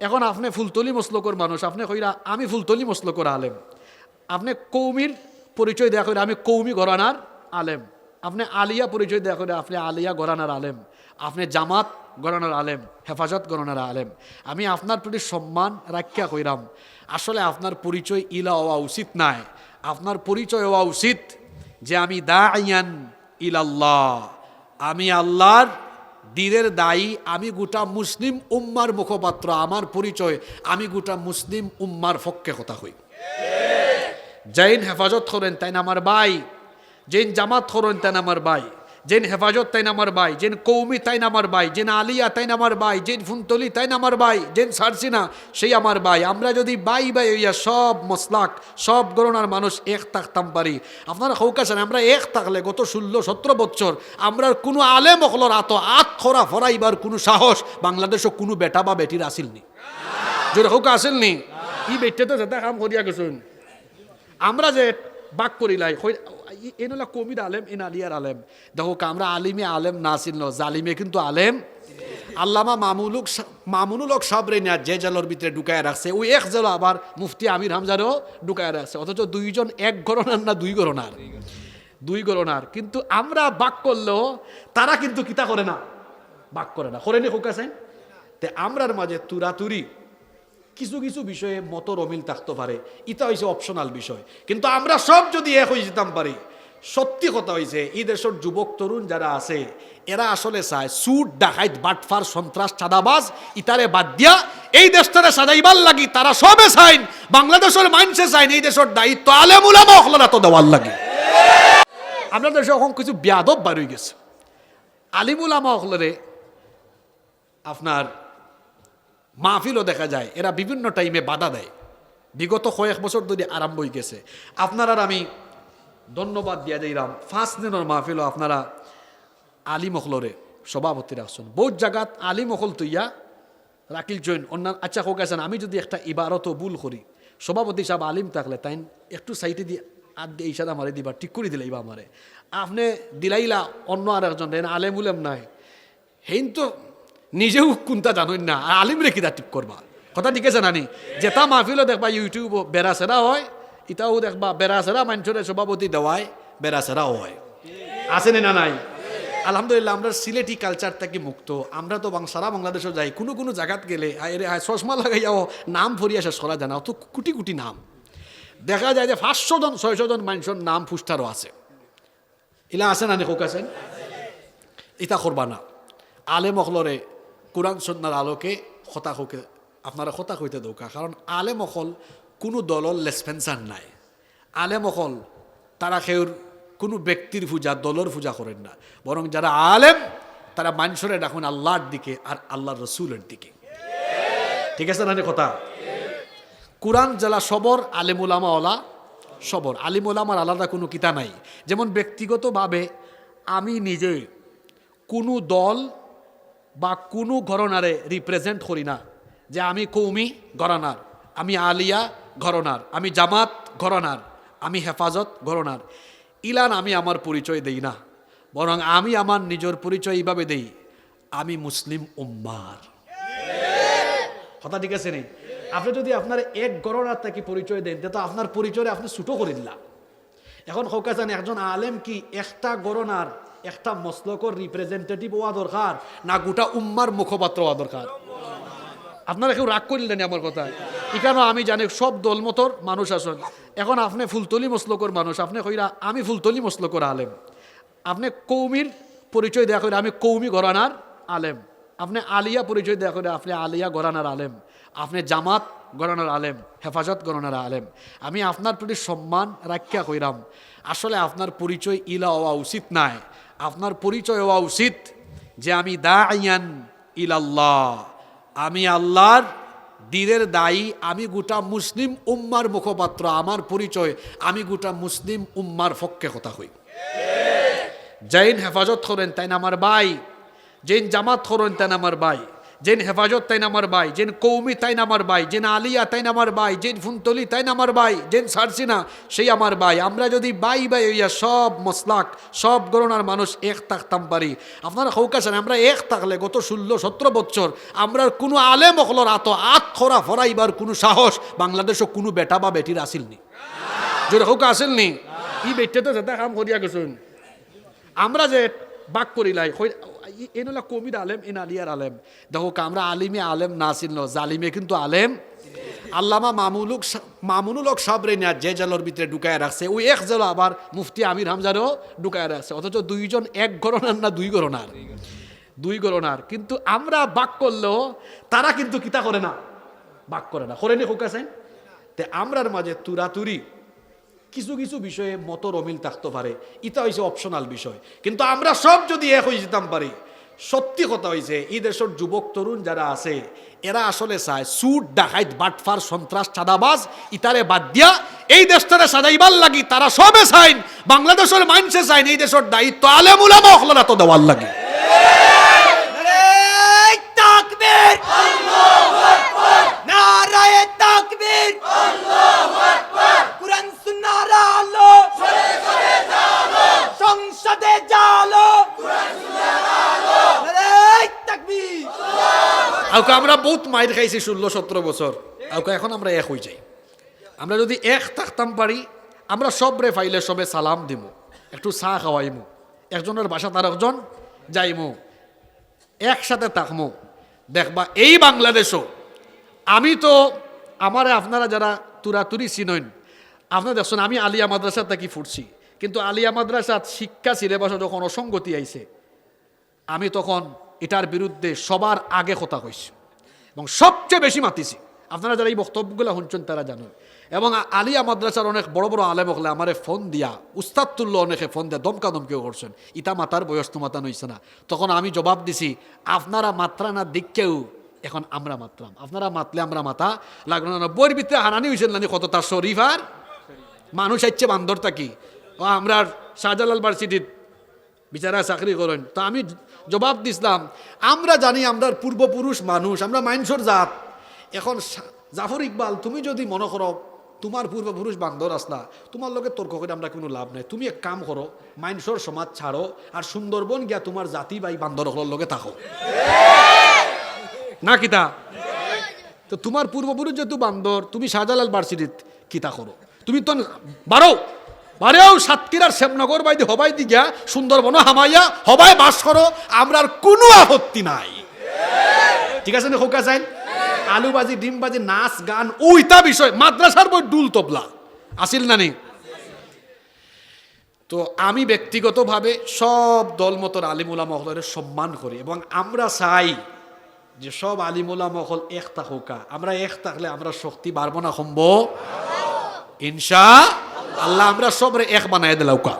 এখন আপনি ফুলতলি মসলকর মানুষ, আপনি কইরা, আমি ফুলতলি মসলকর আলেম। আপনি কৌমির পরিচয় দেয়া করে আমি কৌমি গরানার আলেম। আপনি আলিয়া পরিচয় দেয়া করে আপনি আলিয়া গরানার আলেম। আপনি জামাত গরানার আলেম, হেফাজত গরানার আলেম। আমি আপনার প্রতি সম্মান রাখিয়া কইরাম। আসলে আপনার পরিচয় ইলা হওয়া উচিত নাই। আপনার পরিচয় হওয়া উচিত যে আমি দা আইয়ান ইলাল্লাহ। আমি আল্লাহর দিনের দায়ী, আমি গোটা মুসলিম উম্মার মুখপাত্র, আমার পরিচয়, আমি গোটা মুসলিম উম্মার ফক্কে কথা হই জৈন হেফাজত করেন তাই না আমার বাই জৈন জামাত করেন তাই না আমার ভাই। জেন হেফাজত তাই না আমার ভাই জেন কৌমি তাই না আমার ভাই জেন আলিয়া তাই না আমার ভাই জেন ফুনতলি তাই না আমার ভাই জেন সারসিনা সেই আমার ভাই। আমরা যদি বাই বাই হইয়া সব মসলাক, সব গণনার মানুষ এক থাকতাম পারি। আপনারা হৌকাছেন আমরা এক থাকলে গত ষোলো, সতেরো বছর আমরা কোনো আলেম অকলর আত আত খরা ফরাইবার কোনো সাহস বাংলাদেশও কোনো বেটা বা বেটির আসিলনি যদি হৌকা আসিলনি ই বেটে তো যেটা কাম করিয়া গেছেন। আমরা যে বাক করিলাই এনলা কমির আলেম এন আলিয়ার আলেম দেখো আমরা আলিমে আলেম না ছিল জালিমে কিন্তু আলেম আল্লামা মামুলুক মামুনুল হক সাবরে না যে জেলের ভিতরে ঢুকায় রাখছে ওই এক জেল আবার মুফতি আমির হামজারও ঢুকায় রাখছে অথচ দুইজন এক গণনার না দুই গণনার দুই গণনার কিন্তু আমরা বাক করলেও তারা কিন্তু কিতা করে না? বাক করে না। করেনি হোক আছে তে আমরার মাঝে তুরাতুরি। কিছু কিছু বিষয়ে মতর অমিল থাকতে পারে ইটা হয়েছে অপশনাল বিষয়। কিন্তু আমরা সব যদি এক হয়ে যেতাম পারি সত্যি কথা হয়েছে এই দেশের যুবক তরুণ যারা আছে এরা আসলে চায় সুট ডাকাইত বাটফার সন্ত্রাস চাঁদাবাজ ইতারে বাদ দিয়া, এই দেশটারে সাজাইবার লাগি তারা সবে চাইন বাংলাদেশের মানুষে চাইন, এই দেশের দায়িত্ব আলেমুলামা অখলারা তো দেওয়ার লাগে। আমরা দেশে এখন কিছু ব্যাদব হয়ে গেছে। আলিমুলামা অখলরে আপনার মাহফিলও দেখা যায়, এরা বিভিন্ন টাইমে বাধা দেয়। বিগত কয়েক বছর ধরে আরম্ভ হয়ে গেছে। আপনারা আমি ধন্যবাদ দিয়া যাইরাম পাঁচ দিনের মাহফিলও আপনারা আলী মখলরে সভাপতি রাখছেন। বহুত জায়গাত আলী মখল তুইয়া রাকিল জৈন অন্যান্য আচ্ছা হোক, আছেন। আমি যদি একটা ইবারত ভুল করি, সভাপতি সাহেব আলিম থাকলে তাই একটু সাইটে দিয়ে আর দিয়ে ইশারা মারে দিবা, ঠিক করে দিলে ইবা আমারে আপনি দিলাইলা অন্য আর একজন আলেম উলেম নাই। হেন তো নিজেও কোনটা জানোই না, আর আলিম রে কিতা ঠিক করবা? কথা ঠিক আছে নানি যেটা মাহফিলও দেখবা ইউটিউব বেড়া সেরা হয় ইটাও দেখবা বেড়া সেরা মানুষের সভাপতি দেওয়ায় বেড়া সেরাও হয়। আছে না নাই? আলহামদুলিল্লাহ, আমরা সিলেটি কালচার থেকে মুক্ত। আমরা তো সারা বাংলাদেশও যাই, কোনো কোনো জায়গাত গেলে চশমা লাগাইয়াও নাম ফরিয়া শেষ করা জানা অত কোটি কোটি নাম। দেখা যায় যে পাঁচশো জন, ছয়শো জন মানুষের নাম ফুস্টারও আছে। ইলা আছে না নেক আছেন ইটা করবা না। আলেম কোরআন সন্ন্যার আলোকে হতা হোকে আপনারা হতা হইতে দৌকা। কারণ আলেম অকল কোনো দলর লেসপেন্সার নাই। আলেম অকল তারা সেউর কোনো ব্যক্তির পূজা, দলর পূজা করেন না। বরং যারা আলেম, তারা মানুষরে ডাকুন আল্লাহর দিকে আর আল্লাহর রসুলের দিকে। ঠিক আছে না কথা? কোরআন জেলা সবর আলিমুলামা ওলা সবর। আলিমুলামার আলাদা কোনো কিতা নাই। যেমন ব্যক্তিগতভাবে আমি নিজে কোনো দল বা কোনো ঘরনারে রিপ্রেজেন্ট করি না। যে আমি কৌমি ঘরানার, আমি আলিয়া ঘরনার, আমি জামাত ঘরনার, আমি হেফাজত ঘরনার। ইলান আমি আমার পরিচয় দেই না, বরং আমি আমার নিজের পরিচয় এইভাবে দেই, আমি মুসলিম উম্মার। কথা ঠিক আছে নেই আপনি যদি আপনার এক গণনার থেকে পরিচয় দেন, তো আপনার পরিচয় আপনি ছুটো করিল না এখন হকাজান একজন আলেম কি একটা গণনার একটা মসলকর রিপ্রেজেন্টেটিভ হওয়া দরকার, না গোটা উম্মার মুখপাত্র হওয়া দরকার? আপনারা কেউ রাগ করিলেন আমার কথায়? এখানে আমি জানি সব দলমতর মানুষ আসেন এখন আপনি ফুলতলি মসলকর মানুষ, আপনি কইরা আমি ফুলতলি মসলকর আলেম। আপনি কৌমির পরিচয় দেয়া করে আমি কৌমি ঘরানার আলেম। আপনি আলিয়া পরিচয় দেয়া করে আপনি আলিয়া ঘরানার আলেম। আপনি জামাত গণনার আলেম, হেফাজত গণনার আলেম। আমি আপনার প্রতি সম্মান রাখিয়া কইরাম, আসলে আপনার পরিচয় ইলা হওয়া উচিত নাই। আপনার পরিচয় হওয়া উচিত যে আমি দা আইয়ান ইলাল্লাহ। আমি আল্লাহর দিনের দায়ী, আমি গোটা মুসলিম উম্মার মুখপাত্র, আমার পরিচয়, আমি গোটা মুসলিম উম্মার পক্ষে কথা হই জৈন হেফাজত করেন তাই আমার ভাই। জৈন জামাত করেন তাই আমার ভাই। যেন হেফাজত তাইন আমার ভাই, যেন কৌমি তাইন আমার ভাই, যেন আলিয়া তাইন আমার ভাই, যেন ফুনতলি তাইন আমার ভাই, যেন সারসিনা সেই আমার ভাই। আমরা যদি বাই বাই হইয়া সব মসলাক, সব গণনার মানুষ এক থাকতাম পারি। আপনারা হৌকাছেন আমরা এক থাকলে গত ষোলো, সতেরো বছর আমরা কোনো আলেম অকলর আত আত খরা ফরাইবার কোনো সাহস বাংলাদেশও কোনো বেটা বা বেটির আসিলনি যদি হৌকা আসিলনি ই বেটে তো যেটা কাম করিয়া গেছুন। আমরা যে বাক করিলাই এনলা কমির আলেম এন আলিয়ার আলেম দেখো আমরা আলিমে আলেম না ছিল জালিমে কিন্তু আলেম আল্লামা মামুলুক মামুনুল হক সাবরে নিয়া যে জেলের ভিতরে ঢুকায় রাখছে ওই এক জেল আবার মুফতি আমির হামজারও ঢুকায় রাখছে অথচ দুইজন এক গণনার না দুই গণনার দুই গণনার কিন্তু আমরা বাক করলেও তারা কিন্তু কিতা করে না বাক করে না করেনি হোকাছেন তে আমরার মাঝে তুরাতুরি কিছু কিছু বিষয়ে মতর অমিল থাকতে পারে। ইটা হয়েছে অপশনাল বিষয়। কিন্তু আমরা সব যদি এক হয়ে যেতাম পারি, সত্যি কথা হয়েছে এই দেশের যুবক তরুণ যারা আছে, এরা আসলে চায় সুট ডাকাইত, বাটফার, সন্ত্রাস, চাঁদাবাজ ইতারে বাদ দিয়া, এই দেশটারে সাজাইবার লাগি তারা সবে চাইন, বাংলাদেশের মাইনসে চাইন, এই দেশের দায়িত্ব আলেমুলামা অখলারা তো দেওয়ার লাগে। আউকে আমরা বহুত মাইর খাইছি ষোলো সতেরো বছর। আউকে এখন আমরা এক হয়ে যাই। আমরা যদি এক থাকতাম পারি, আমরা সব রে ফাইলে সবে সালাম দিব একটু চা খাওয়াইমু, একজনের বাসা তার একজন যাইমু, একসাথে থাকমু। দেখবা এই বাংলাদেশও, আমি তো আমারে আপনারা যারা তুরাতুরি চিনইন আপনারা দেখছেন আমি আলিয়া মাদ্রাসা থাকি ফুটছি কিন্তু আলিয়া মাদ্রাসাত শিক্ষা সিলেবাসে যখন অসঙ্গতি আইছে, আমি তখন এটার বিরুদ্ধে সবার আগে কথা কইছি। এবং সবচেয়ে বেশি মাতিছি। আপনারা যারা এই বক্তব্যগুলো শুনছেন, তারা জানেন। এবং আলিয়া মাদ্রাসার অনেক বড় বড় আলেম হলে আমারে ফোন দিয়া, উস্তাদ তুল্য অনেকে ফোন দিয়া দমকা দমকেও করছেন। ইতা মাতার বয়স তো মাতা নইছে না। তখন আমি জবাব দিছি, আপনারা মাত্রা না দিককেও এখন আমরা মাতলাম। আপনারা মাতলে আমরা মাতা। লাগল না, বইয়ের ভিতরে হানানি হয়েছেন না কত তার শরীফ আর? মানুষ আইচ্ছে বান্দর ও, আমরা শাহজালাল ভার্সিটির বিচারা চাকরি করেন। তা আমি জবাব দিছিলাম, আমরা জানি আমরা পূর্বপুরুষ মানুষ, আমরা মাইনসর জাত। এখন জাফর ইকবাল, তুমি যদি মনে করো তোমার পূর্বপুরুষ বান্দর আসলা তোমার লগে তর্ক করে আমরা কোনো লাভ নাই। তুমি এক কাম করো মাইনসর সমাজ ছাড়ো আর সুন্দরবন গিয়া তোমার জাতি বাই বান্দর হলোর লগে থাকো। না কিতা তো? তোমার পূর্বপুরুষ যেহেতু বান্দর, তুমি শাহজালাল ভার্সিটিত কিতা করো। তুমি তো বারো। বারেও সাতক্ষীরার শ্যামনগর বাইদি, হবাই দি গিয়া সুন্দরবন, হামাইয়া, হবাই বাস করো আমরা কোনো আপত্তি নাই। ঠিক আছে না হোকা চাইন আলু বাজি, ডিম বাজি, নাচ, গান ওইটা বিষয়, মাদ্রাসার বই ডুল তবলা। আসিল না নেই? তো আমি ব্যক্তিগতভাবে সব দলমতর আলিমুলা মহলের সম্মান করি এবং আমরা চাই যে সব আলিমুলা মহল এক থাকুকা আমরা এক থাকলে আমরা শক্তি বাড়বো না সম্ভব ইনশা আল্লাহ আমরা সবরে এক বানাই দিলাউকা